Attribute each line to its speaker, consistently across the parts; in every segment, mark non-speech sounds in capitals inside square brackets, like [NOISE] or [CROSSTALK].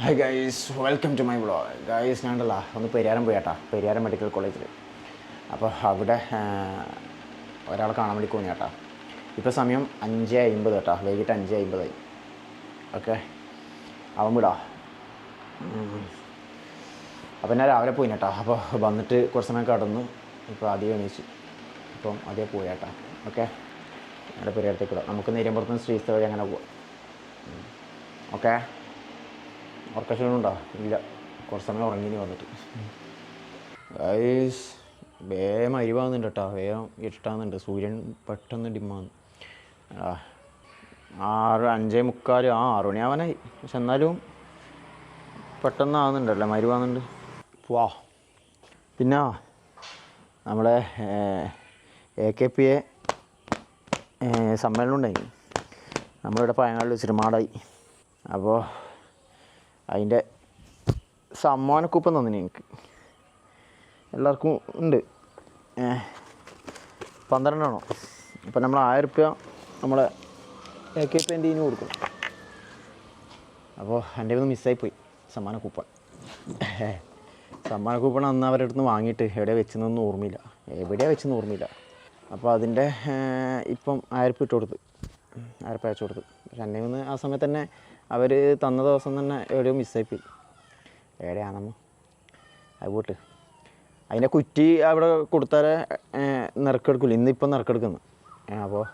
Speaker 1: Hi guys welcome to my blog guys ഞാനുണ്ടല്ല ഒന്ന് Pariyaram പോയാട്ടാ Pariyaram medical കോളേജിൽ അപ്പോൾ അവിടെ ഒരാളെ കാണാൻ വേണ്ടി പോയി ചേട്ടാ ഇപ്പോൾ സമയം അഞ്ച് അമ്പത് കേട്ടാ വൈകിട്ട് അഞ്ച് അമ്പതായി ഓക്കെ അവൻ വിടാ. അപ്പം ഞാൻ രാവിലെ പോയി കേട്ടാ അപ്പോൾ വന്നിട്ട് കുറച്ച് സമയം കടന്നു ഇപ്പോൾ ആദ്യം എണീച്ചു. അപ്പം ആദ്യം പോയി ചേട്ടാ ഓക്കെ ഞങ്ങളുടെ പെരിയാരത്തേക്ക് വിടാം. നമുക്ക് നേരിയമ്പുറത്തുനിന്ന് ശ്രീസ്ഥ വഴി അങ്ങനെ പോവാം. ഓക്കെ ഉറക്കക്ഷീണുണ്ടോ ഇല്ല. കുറച്ച് സമയം ഉറങ്ങി നീ വന്നിട്ട്. ഗൈസ് വേഗം അരിവാകുന്നുണ്ട് കേട്ടോ വേഗം ഇഷ്ടാകുന്നുണ്ട് സൂര്യൻ പെട്ടെന്ന് ഡിമാന്ന് ആറ് അഞ്ചേ മുക്കാൽ ആ ആറ് മണിയാവാനായി. പക്ഷെ എന്നാലും പെട്ടെന്ന് ആവുന്നുണ്ടല്ലോ മരുവാകുന്നുണ്ട് വാ. പിന്നെ നമ്മളെ എ കെ പി എ സമ്മേളനം ഉണ്ടായി. നമ്മളിവിടെ പയങ്ങാട് വെച്ചിട്ട് മാടായി. അപ്പോൾ അതിന്റെ സമ്മാനക്കൂപ്പം തന്നിന് എനിക്ക്. എല്ലാവർക്കും ഉണ്ട്. പന്ത്രണ്ടാണോ ഇപ്പം നമ്മൾ ആയിരം റുപ്യ നമ്മളെ എ കെ പി എന്റെ കൊടുക്കും അപ്പോൾ എന്റെ ഒന്ന് മിസ്സായി പോയി സമ്മാന കൂപ്പൺ സമ്മാന കൂപ്പൺ അന്ന് അവരുടെ അടുത്ത് വാങ്ങിയിട്ട് എവിടെയാണ് വെച്ചെന്നൊന്നും ഓർമ്മയില്ല. എവിടെയാണ് വെച്ചെന്ന് ഓർമ്മയില്ല. അപ്പോൾ അതിന്റെ ഇപ്പം ആയിരം റുപ്യ ഇട്ട് കൊടുത്ത്. ആയിരം റുപ്യ അയച്ചു കൊടുത്ത്. എന്റെ ഒന്ന് ആ സമയത്ത് തന്നെ അവർ തന്ന ദിവസം തന്നെ എവിടെയോ മിസ്സായിപ്പോയി പോയി എവിടെയാണെന്നമ്മ അത് പോട്ട്. അതിന്റെ കുറ്റി അവിടെ കൊടുത്താലെ നിറക്കെടുക്കില്ല ഇന്നിപ്പം നിറക്കെടുക്കുന്നു. അപ്പോൾ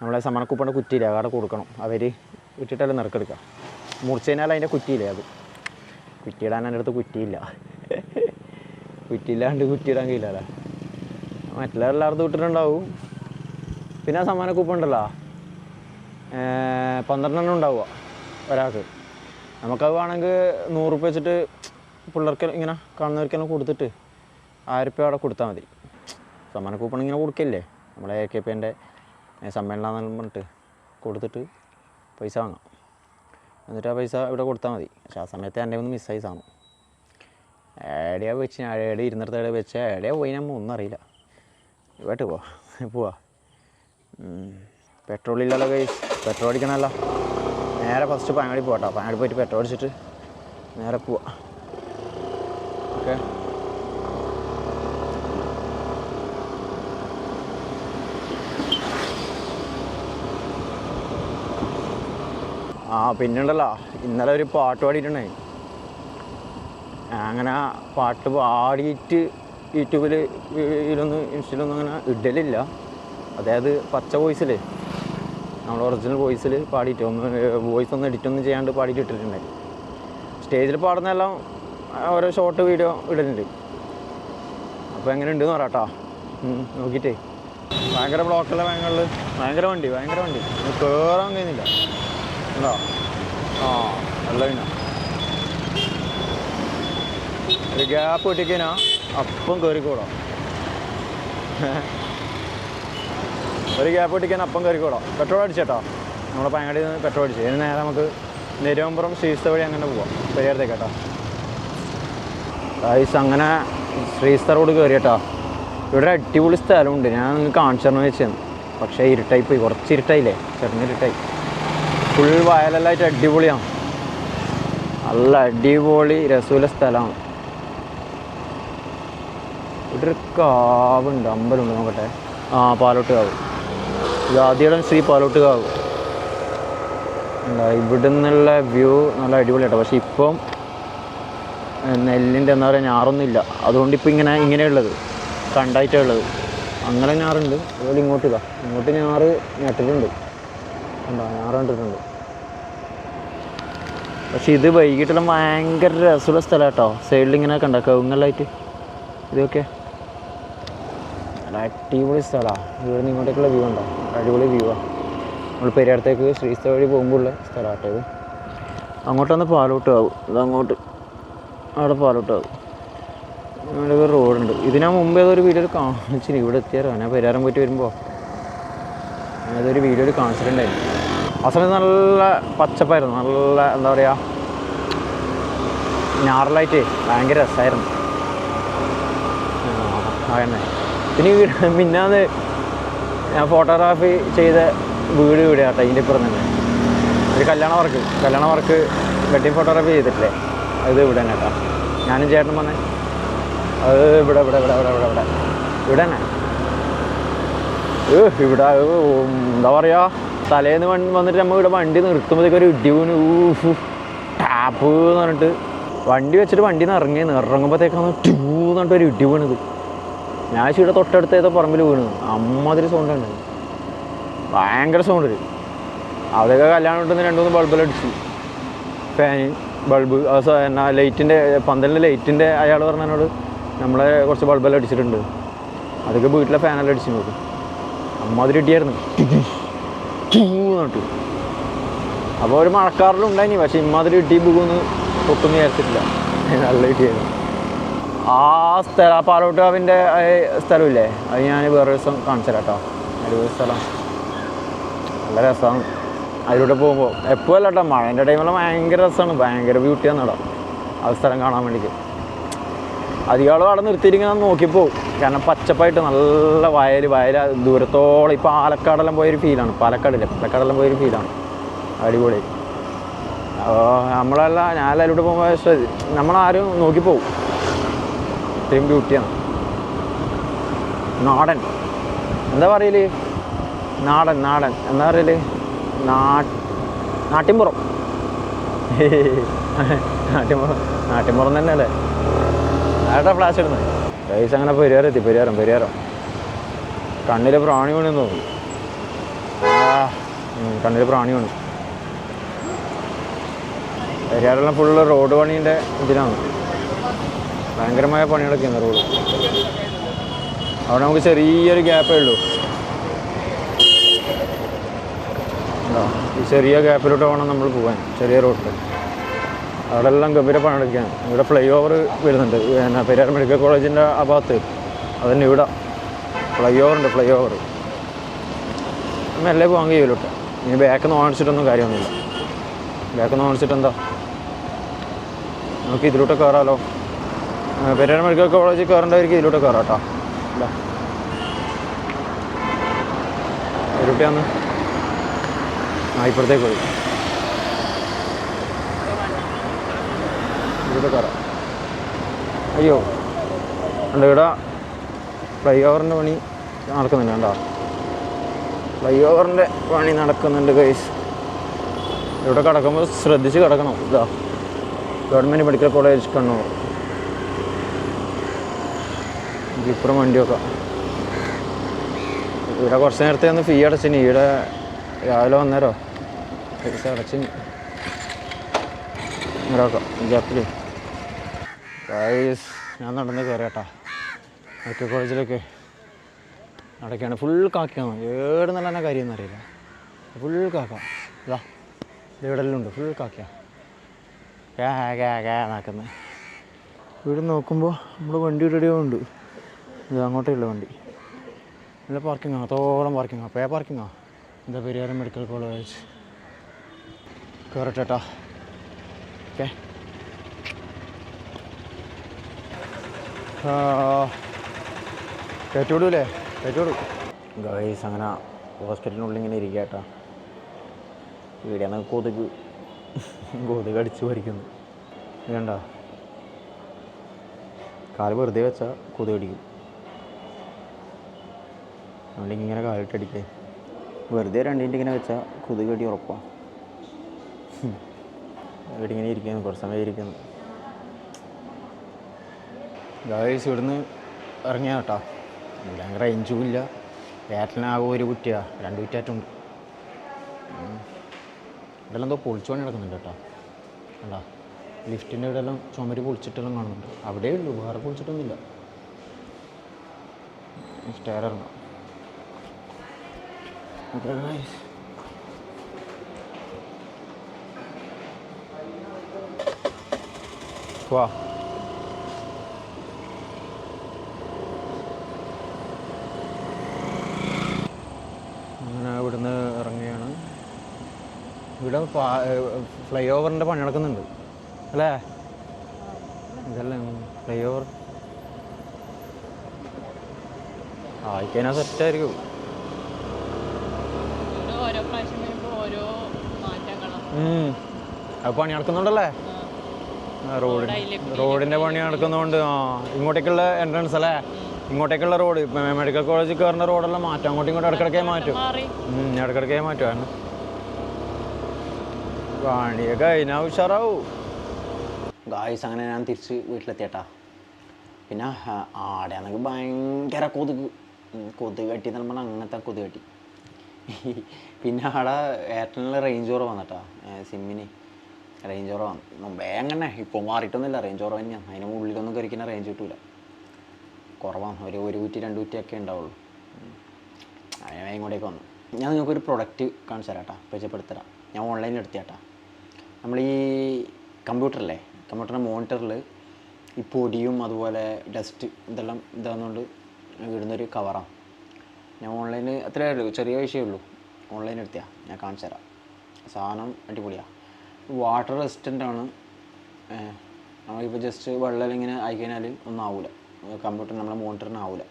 Speaker 1: നമ്മളെ സമ്മണക്കൂപ്പന്റെ കുറ്റിയില്ല? അവിടെ കൊടുക്കണം. അവർ ഇട്ടിട്ടല്ലേ നിറക്കെടുക്കുക മുറിച്ചതിനാൽ അതിന്റെ കുറ്റിയില്ലേ അത്? കുറ്റിയിടാൻ എന്റെ അടുത്ത് കുറ്റിയില്ല. കുറ്റിയില്ലാണ്ട് കുറ്റിയിടാൻ കഴിയില്ലല്ലോ. മറ്റുള്ള എല്ലായിടത്തും ഇട്ടിട്ടുണ്ടാവും പിന്നെ ആ സമ്മാന കൂപ്പൺ ഉണ്ടല്ലോ? ഏർ പന്ത്രണ്ടെണ്ണം ഉണ്ടാവുക. ഒരാൾക്ക്. നമുക്കത് വേണമെങ്കിൽ നൂറ് രൂപ വെച്ചിട്ട് പിള്ളേർക്ക് ഇങ്ങനെ കാണുന്നവർക്കെല്ലാം കൊടുത്തിട്ട് ആയിരം രൂപ അവിടെ കൊടുത്താൽ മതി. സമ്മാന കൂപ്പൺ ഇങ്ങനെ കൊടുക്കില്ലേ? നമ്മളെ എ കെ പി എന്റെ സമ്മേളനം പറഞ്ഞിട്ട് കൊടുത്തിട്ട് പൈസ വാങ്ങാം. എന്നിട്ട് ആ പൈസ ഇവിടെ കൊടുത്താൽ മതി. പക്ഷെ ആ സമയത്ത് എന്റെ ഒന്ന് മിസ്സായി സാധനം. എവിടെയാ വെച്ച്? എവിടെ ഇരുന്നിടത്ത് എവിടെ വെച്ച? എവിടെയാ പോയി നമ്മൾ ഒന്നും അറിയില്ല. ഇവട്ട് പോവാ. പോവാ പെട്രോൾ ഇല്ലല്ലോ കൈ പെട്രോൾ അടിക്കണമല്ലോ. നേരെ ഫസ്റ്റ് പാങ്ങാടി പോട്ടോ. പാങ്ങാടി പോയിട്ട് പെട്രോൾ അടിച്ചിട്ട് നേരെ പോവാ. ഓക്കെ ആ പിന്നുണ്ടല്ലോ. ഇന്നലെ ഒരു പാട്ട് പാടിയിട്ടുണ്ടായി അങ്ങനെ പാട്ട് പാടിയിട്ട് യൂട്യൂബിൽ ഇതിലൊന്നും ഇൻസ്റ്റയിലൊന്നും അങ്ങനെ ഇടലില്ല. അതായത് പച്ച വോയിസിൽ നമ്മൾ ഒറിജിനൽ വോയിസിൽ പാടിയിട്ട് ഒന്ന് വോയിസ് ഒന്ന് എഡിറ്റ് ഒന്നും ചെയ്യാണ്ട് പാടിയിട്ട് ഇട്ടിട്ടുണ്ട് സ്റ്റേജിൽ പാടുന്നതെല്ലാം ഓരോ ഷോർട്ട് വീഡിയോ ഇടലുണ്ട്. അപ്പോൾ എങ്ങനെ ഉണ്ടെന്ന് പറയാട്ടോ നോക്കിയിട്ടേ. ഭയങ്കര ബ്ലോക്കുള്ള ഭയങ്കര ഭയങ്കര വണ്ടി ഭയങ്കര വണ്ടി. കയറാൻ കഴിയുന്നില്ല. ഉണ്ടോ ആ നല്ല ഒരു ഗ്യാപ്പ് കിട്ടിക്കഴിഞ്ഞാൽ അപ്പം കയറിക്കോടാം ഒരു ഗ്യാപ്പ് കിട്ടിക്കാൻ അപ്പം കയറിക്കോളാം പെട്രോൾ അടിച്ചേട്ടോ. നമ്മൾ പയങ്ങാടിയിൽ നിന്ന് പെട്രോൾ അടിച്ചു. ഇതിന് നേരെ നമുക്ക് നെരുവമ്പുറം ശ്രീസ്ത വഴി അങ്ങനെ പോവാം. പെരിയാരത്തേക്ക് കേട്ടോ. ഐസ് അങ്ങനെ ശ്രീസ്ത റോഡ് കയറിയട്ടോ ഇവിടെ അടിപൊളി സ്ഥലമുണ്ട്. ഞാൻ നിങ്ങൾക്ക് കാണിച്ചു തരണമെന്ന് വെച്ചത് പക്ഷേ ഇരുട്ടായി പോയി. കുറച്ച് ഇരുട്ടായില്ലേ? ചെറുങ്ങനെ ഇരുട്ടായി. ഫുൾ വയലെല്ലായിട്ട് അടിപൊളിയാണ്. നല്ല അടിപൊളി രസമുള്ള സ്ഥലമാണ്. ഇവിടെ ഒരു കാവുണ്ട്. അമ്പലമുണ്ട് നോക്കട്ടെ. ആ പാലോട്ട് കാവ്. ജാതിയുടെ ശ്രീ പാലോട്ട് കാവ് എന്താ ഇവിടെ നിന്നുള്ള വ്യൂ നല്ല അടിപൊളിയാട്ടോ. പക്ഷെ ഇപ്പം നെല്ലിന്റെ എന്താ പറയുക ഞാറൊന്നും ഇല്ല അതുകൊണ്ട് ഇപ്പം ഇങ്ങനെ ഇങ്ങനെയുള്ളത് കണ്ടായിട്ടുള്ളത് അങ്ങനെ ഞാറുണ്ട്. അതുപോലെ ഇങ്ങോട്ട് ഇതാ. ഇങ്ങോട്ട് ഞാറ് നട്ടിട്ടുണ്ട് കണ്ടോ? ഞാറ് കണ്ടിട്ടുണ്ട്. പക്ഷെ ഇത് വൈകിട്ടെല്ലാം ഭയങ്കര രസമുള്ള സ്ഥലം കേട്ടോ സൈഡിൽ ഇങ്ങനെ കണ്ട? കവുങ്ങലായിട്ട് ഇതൊക്കെ. നല്ല അടിപൊളി സ്ഥലമാണ് ഇവിടെ നിന്ന് ഇങ്ങോട്ടേക്കുള്ള വ്യൂ ഉണ്ടോ അടിപൊളി വ്യൂ ആണ് നമ്മൾ പെരിയാടത്തേക്ക് ശ്രീസ്ഥ വഴി പോകുമ്പോഴുള്ള സ്ഥലമാട്ടോ ഇത് അങ്ങോട്ടൊന്ന് പാലോട്ട് ആവും ഇതങ്ങോട്ട് അങ്ങോട്ട് അവിടെ പാലോട്ട് ആവും അങ്ങനെ ഒരു റോഡുണ്ട് ഇതിനാ മുമ്പ് ഏതൊരു വീഡിയോയിൽ കാണിച്ചിന് ഇവിടെ എത്തിയാറോ ഞാൻ പെരിയാരം പോയിട്ട് വരുമ്പോൾ ഏതൊരു വീഡിയോയിൽ കാണിച്ചിട്ടുണ്ടായിരുന്നു ആ സമയത്ത് നല്ല പച്ചപ്പായിരുന്നു നല്ല എന്താ പറയുക ഞാറലായിട്ട് ഭയങ്കര രസമായിരുന്നു അതന്നെ പിന്നെ [LAUGHS] മിന്നാന്ന് ഞാൻ ഫോട്ടോഗ്രാഫി ചെയ്ത വീട് ഇവിടെ കേട്ടോ ഇതിന്റെ ഇപ്പുറം തന്നെ. ഒരു കല്യാണ വർക്ക് കല്യാണ വർക്ക് വെഡിങ് ഫോട്ടോഗ്രാഫി ചെയ്തിട്ടില്ലേ? അത് ഇവിടെ തന്നെ കേട്ടോ. ഞാനും ചേട്ടനും വന്നേ അത് ഇവിടെ ഇവിടെ ഇവിടെ ഇവിടെ ഇവിടെ ഇവിടെ. ഇവിടെ തന്നെ. ഇവിടെ എന്താ പറയുക തലേന്ന് വന്നിട്ട് നമ്മൾ ഇവിടെ വണ്ടി നിർത്തുമ്പോഴത്തേക്ക് ഒരു ഊഫ് ടാപ്പ് എന്ന് പറഞ്ഞിട്ട് വണ്ടി വെച്ചിട്ട് വണ്ടി നിന്ന് ഇറങ്ങി ഇറങ്ങുമ്പോഴത്തേക്കാണ് ടൂ എന്ന് പറഞ്ഞിട്ട് ഒരു ഇടി വീണത്. ഞാൻ ഇവിടെ തൊട്ടടുത്ത് ഏതോ പറമ്പിൽ വീണു. അമ്മാതിരി സൗണ്ട് ഉണ്ട്. ഭയങ്കര സൗണ്ട് അവിടെയൊക്കെ കല്യാണം ഉണ്ടെന്ന് രണ്ട് മൂന്ന് ബൾബെല്ലാം അടിച്ചു. ഫാന് ബൾബ് എന്നാ ലൈറ്റിന്റെ പന്തലിന്റെ ലൈറ്റിന്റെ അയാൾ പറഞ്ഞതിനോട് നമ്മളെ കുറച്ച് ബൾബെല്ലാം അടിച്ചിട്ടുണ്ട്. അതൊക്കെ വീട്ടിലെ ഫാനെല്ലാം അടിച്ചു നോക്കും. അമ്മാതിരി ഇട്ടിയായിരുന്നു എന്നിട്ട്. അപ്പോൾ ഒരു മഴക്കാറിലും ഉണ്ടായിരുന്നു പക്ഷേ ഇമ്മാതിരി ഇട്ടി പോകുമെന്ന് ഒട്ടും വിചാരിച്ചിട്ടില്ല. നല്ല ഇട്ടിയായിരുന്നു ആ സ്ഥല ആ പാലോട്ടുകാവിന്റെ സ്ഥലമില്ലേ? അത് ഞാൻ വേറൊരു ദിവസം കാണിച്ചു തരാം കേട്ടോ. അടിപൊളി സ്ഥലം. നല്ല രസമാണ് അതിലൂടെ പോകുമ്പോൾ എപ്പോഴല്ല കേട്ടോ മഴേന്റെ ടൈമിൽ ഭയങ്കര രസമാണ് ഭയങ്കര ബ്യൂട്ടിയാണ് കേട്ടോ ആ സ്ഥലം കാണാൻ വേണ്ടിയിട്ട്. അധികം അവിടെ നിർത്തിയിരിക്കുന്ന നോക്കിപ്പോ കാരണം പച്ചപ്പായിട്ട് നല്ല വയൽ വയൽ ദൂരത്തോളം ഇപ്പോൾ പാലക്കാടെല്ലാം പോയൊരു ഫീലാണ് പാലക്കാടില്ലേ? പാലക്കാടെല്ലാം പോയൊരു ഫീലാണ് അടിപൊളി. അപ്പോൾ നമ്മളെല്ലാം ഞാനെല്ലാം അതിലൂടെ പോകുമ്പോൾ നമ്മളാരും നോക്കിപ്പോവും. ഇത്രയും ബ്യൂട്ടിയാണ് നാടൻ. എന്താ പറയൽ? നാടൻ നാടൻ. എന്താ പറയൽ? [LAUGHS] നാട്ടിൻപുറം. നാട്ടിൻപുറം നാട്ടിൻപുറം തന്നെ അല്ലേ ഫ്ലാഷ് ഇടുന്നത് പൈസ അങ്ങനെ പരിഹാരം എത്തി പരിഹാരം പരിഹാരം കണ്ണിൽ പ്രാണി വീണെന്ന് തോന്നി കണ്ണിൽ പ്രാണി വീണു. പരിഹാരമെല്ലാം ഫുള്ള് റോഡ് പണീന്റെ ഇതിലാണ്. ഭയങ്കരമായ പണികളൊക്കെയാണ് റോഡ്. അവിടെ നമുക്ക് ചെറിയൊരു ഗ്യാപ്പേ ഉള്ളൂ? ഈ ചെറിയ ഗ്യാപ്പിലോട്ട് വേണം നമ്മൾ പോകാൻ ചെറിയ റോഡിൽ അവിടെ എല്ലാം ഗംഭീര പണിയെടുക്കുകയാണ്. ഇവിടെ ഫ്ലൈ ഓവർ വരുന്നുണ്ട്. പിന്നെ പെരിയാർ മെഡിക്കൽ കോളേജിന്റെ ആ ഭാഗത്ത്. അതന്നെ ഇവിടെ. ഫ്ലൈ ഓവർ ഉണ്ട് ഫ്ലൈ ഓവർ മെല്ലെ പോകാൻ കഴിയൂലോട്ട് ഇനി ബാക്ക് നിന്ന് ഓണിച്ചിട്ടൊന്നും കാര്യമൊന്നുമില്ല. ബാക്ക് നിന്ന് ഓണിച്ചിട്ട് എന്താ? നമുക്ക് ഇതിലോട്ട് കയറാമല്ലോ പെരിയാർ മെഡിക്കൽ കോളേജിൽ കയറേണ്ടവർക്ക് ഇതിലോട്ട് കയറാം കേട്ടോ. ഇരുട്ടിയാന്ന് ആ ഇപ്പുറത്തേക്ക് പോയി. ഇവിടെ കയറാം. അയ്യോ. ഉണ്ട് ഇവിടെ ഫ്ലൈ ഓവറിന്റെ പണി നടക്കുന്നുണ്ട് കണ്ടോ? ഫ്ലൈ ഓവറിന്റെ പണി നടക്കുന്നുണ്ട് കൈസ് ഇവിടെ കിടക്കുമ്പോൾ ശ്രദ്ധിച്ച് കിടക്കണം. ഇതാ. Government medical college Kannur. ഇപ്പുറം വണ്ടിയൊക്കെ ഇവിടെ കുറച്ച് നേരത്തെ ഒന്ന് ഫീ അടച്ചിന് ഇവിടെ രാവിലെ വന്നേരോ പൈസ അടച്ചിന് ഗൈസ് ഞാൻ നടന്ന് കയറിയാട്ടാ മെഡിക്കൽ കോളേജിലൊക്കെ നടക്കുകയാണ് ഫുൾ കാക്കയാണ് ഏട് നല്ല തന്നെ കാര്യമൊന്നും അറിയില്ല ഫുൾ കാക്ക ഇതാ ഇവിടെല്ലാം ഫുൾ കാക്കയാ കേ കേ കേ നാക്കുന്നത് ഇവിടെ നോക്കുമ്പോൾ നമ്മൾ വണ്ടി ഇടയോ ഉണ്ട് ഇത് അങ്ങോട്ടേ ഉള്ള വണ്ടി. നല്ല പാർക്കിംഗ് തോളം പാർക്കിംഗ് പേ പാർക്കിംഗാ എന്താ പെരിയാരം മെഡിക്കൽ കോളേജ് കയറട്ടെട്ടാ ഓക്കെ. കയറ്റിവിടൂലേ കയറ്റിവിടും ഗൈസ് അങ്ങനെ ഹോസ്പിറ്റലിനുള്ളിൽ ഇങ്ങനെ ഇരിക്കുക ഇരിക്കട്ടാ ഇവിടെയാണ് കൊതുക്. കൊതുക് അടിച്ച് പറിക്കുന്നു. വേണ്ട. കാൽ വെറുതെ വെച്ചാൽ കൊതുക് അടിക്കും. അതുകൊണ്ട് ഇങ്ങനെ കാലിട്ടടിക്കേ. വെറുതെ രണ്ടിന്റെ ഇങ്ങനെ വെച്ചാൽ കൊതുക് കടി ഉറപ്പാണ് ഇവിടെ ഇങ്ങനെ ഇരിക്കുന്നു കുറച്ച് സമയം ഇരിക്കുന്നു. ഗായസ് ഇവിടുന്ന് ഇറങ്ങിയ കേട്ടോ. അങ്ങനെ റേഞ്ചും ഇല്ല ഒരു കുറ്റിയാ. രണ്ട് കുറ്റിയായിട്ടുണ്ട്. ഇവിടെല്ലാം എന്തോ പൊളിച്ചു പണി നടക്കുന്നുണ്ട് കേട്ടോ. അല്ല ലിഫ്റ്റിന്റെ ഇവിടെ എല്ലാം ചുമര് പൊളിച്ചിട്ടെല്ലാം കാണുന്നുണ്ട്. അവിടെയുള്ളൂ വേറെ പൊളിച്ചിട്ടൊന്നുമില്ല. സ്റ്റെയർ ഇറങ്ങാം Guys. വാ അങ്ങനെ ഇവിടുന്ന് ഇറങ്ങുകയാണ്. ഇവിടെ ഫ്ലൈ ഓവറിന്റെ പണി നടക്കുന്നുണ്ട്. അല്ലേ? ഇതല്ലേ ഫ്ലൈ ഓവർ ആയിക്കഴിഞ്ഞാൽ സെറ്റായിരിക്കും
Speaker 2: ഇവിടെ ഓരോ പ്രാവശ്യം വരുമ്പോൾ ഓരോ മാറ്റങ്ങളാണ്
Speaker 1: ഉം. അത് പണി നടക്കുന്നുണ്ടല്ലേ? റോഡ് റോഡിന്റെ പണി നടക്കുന്നതുകൊണ്ട് ആ ഇങ്ങോട്ടേക്കുള്ള എൻട്രൻസ് അല്ലേ? ഇങ്ങോട്ടേക്കുള്ള റോഡ്. ഇപ്പം മെഡിക്കൽ കോളേജിൽ കയറുന്ന റോഡെല്ലാം മാറ്റും. അങ്ങോട്ടും ഇങ്ങോട്ടും ഇടക്കിടക്കേ മാറ്റും. ഇടക്കിടക്കേ മാറ്റുമായിരുന്നു പണിയൊക്കെ അതിനാ ഉഷാറാവും. ഗായ്സ് അങ്ങനെ ഞാൻ തിരിച്ച് വീട്ടിലെത്തിയട്ടാ. പിന്നെ ആടെ ആടെയാണെങ്കിൽ ഭയങ്കര കൊതുക്. കൊതുക് കട്ടി എന്ന് പറഞ്ഞാൽ അങ്ങനത്തെ കൊതുക് കട്ടി പിന്നെ ആടെ എയർടെലിൽ റേഞ്ച് കുറവ് വന്നിട്ടാ. സിമ്മിന് റേഞ്ച് കുറവ് വന്നു. അങ്ങനെ ഇപ്പോൾ മാറിയിട്ടൊന്നുമില്ല. റേഞ്ച് കുറവ് തന്നെയാണ് അതിന് ഉള്ളിലൊന്നും കയറിക്കുന്ന റേഞ്ച് കിട്ടൂല. കുറവാണ് ഒരു ഒരു കുറ്റി രണ്ട് കുറ്റിയൊക്കെ ഉണ്ടാവുള്ളൂ. അങ്ങനെ ഇങ്ങോട്ടേക്ക് വന്നു. ഞാൻ നിങ്ങൾക്കൊരു പ്രൊഡക്റ്റ് കാണിച്ചു തരാം കേട്ടോ പരിചയപ്പെടുത്തരാം. ഞാൻ ഓൺലൈനിൽ എടുത്തിയാട്ടാ. നമ്മൾ ഈ കമ്പ്യൂട്ടറല്ലേ? കമ്പ്യൂട്ടറിന്റെ മോണിറ്ററിൽ ഈ പൊടിയും അതുപോലെ ഡസ്റ്റ് ഇതെല്ലാം ഇതാകുന്നതുകൊണ്ട് ഇടുന്നൊരു കവറാണ് ഞാൻ ഓൺലൈനിൽ അത്രേ ഉള്ളൂ ചെറിയ വിഷയമേ ഉള്ളൂ. ഓൺലൈൻ എടുത്തിയാ ഞാൻ കാണിച്ചു തരാം സാധനം അടിപൊളിയാണ് വാട്ടർ റെസിസ്റ്റന്റ് ആണ്. നമ്മളിപ്പോൾ ജസ്റ്റ് വെള്ളം ഇങ്ങനെ ആയിക്കഴിഞ്ഞാൽ ഒന്നും ആവില്ല കമ്പ്യൂട്ടർ നമ്മളെ മോണിറ്ററിന് ആവില്ല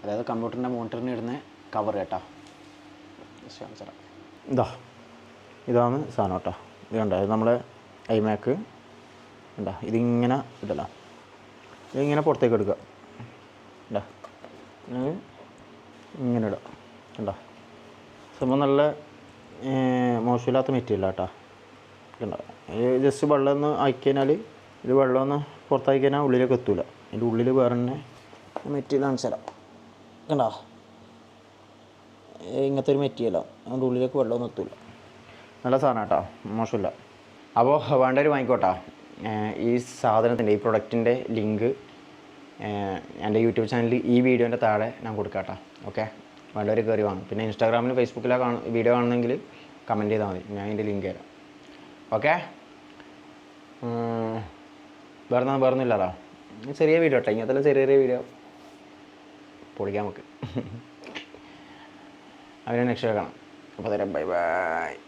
Speaker 1: അതായത് കമ്പ്യൂട്ടറിന്റെ മോണിറ്ററിന് ഇടുന്ന കവർ കേട്ടോ. ജസ്റ്റ് കാണിച്ചു തരാം ഇതാ ഇതാണ് സാധനം കേട്ടോ. ഇത് കണ്ടോ ഇത് നമ്മളെ ഐമാക്ക് ഉണ്ടോ ഇതിങ്ങനെ ഇടല. ഇതിങ്ങനെ പുറത്തേക്ക് എടുക്കുക. ഉണ്ടോ ഇങ്ങനെ ഇടാം കണ്ടോ? സംഭവം നല്ല മോശമില്ലാത്ത മെറ്റീരിയൽ കേട്ടോ കണ്ടോ? ജസ്റ്റ് വെള്ളം ഒന്ന് ആക്കിക്കഴിഞ്ഞാൽ ഇത് വെള്ളം ഒന്ന് പുറത്താക്കി കഴിഞ്ഞാൽ ഉള്ളിലേക്ക് എത്തൂല. അതിന്റെ ഉള്ളിൽ വേറെ തന്നെ മെറ്റീരിയൽ കാണിച്ചു കണ്ടോ? ഇങ്ങനത്തെ ഒരു മെറ്റീരിയലാണ് അതിന്റെ ഉള്ളിലേക്ക് വെള്ളമൊന്നും എത്തൂല. നല്ല സാധനം കേട്ടോ മോശമില്ല. അപ്പോൾ വേണ്ടവർ വാങ്ങിക്കോട്ടാ. ഈ സാധനത്തിന്റെ ഈ പ്രൊഡക്റ്റിന്റെ ലിങ്ക് എന്റെ യൂട്യൂബ് ചാനലിൽ ഈ വീഡിയോന്റെ താഴെ ഞാൻ കൊടുക്കാട്ടോ. ഓക്കെ? വേണ്ടവർ കയറി വാങ്ങും. പിന്നെ ഇൻസ്റ്റാഗ്രാമിലും ഫേസ്ബുക്കിലോ കാണും വീഡിയോ കാണണമെങ്കിൽ കമന്റ് ചെയ്താൽ മതി. ഞാൻ അതിന്റെ ലിങ്ക് തരാം. ഓക്കെ? വേറെ ഒന്നും വേറെ ഒന്നുമില്ലല്ലോ ചെറിയ വീഡിയോ കേട്ടോ. ഇങ്ങനത്തെ ചെറിയ ചെറിയ വീഡിയോ പൊളിക്കാൻ നമുക്ക്. [LAUGHS] അവനെ നെക്സ്റ്റ് കാണാം. അപ്പോൾ തരാം. Bye bye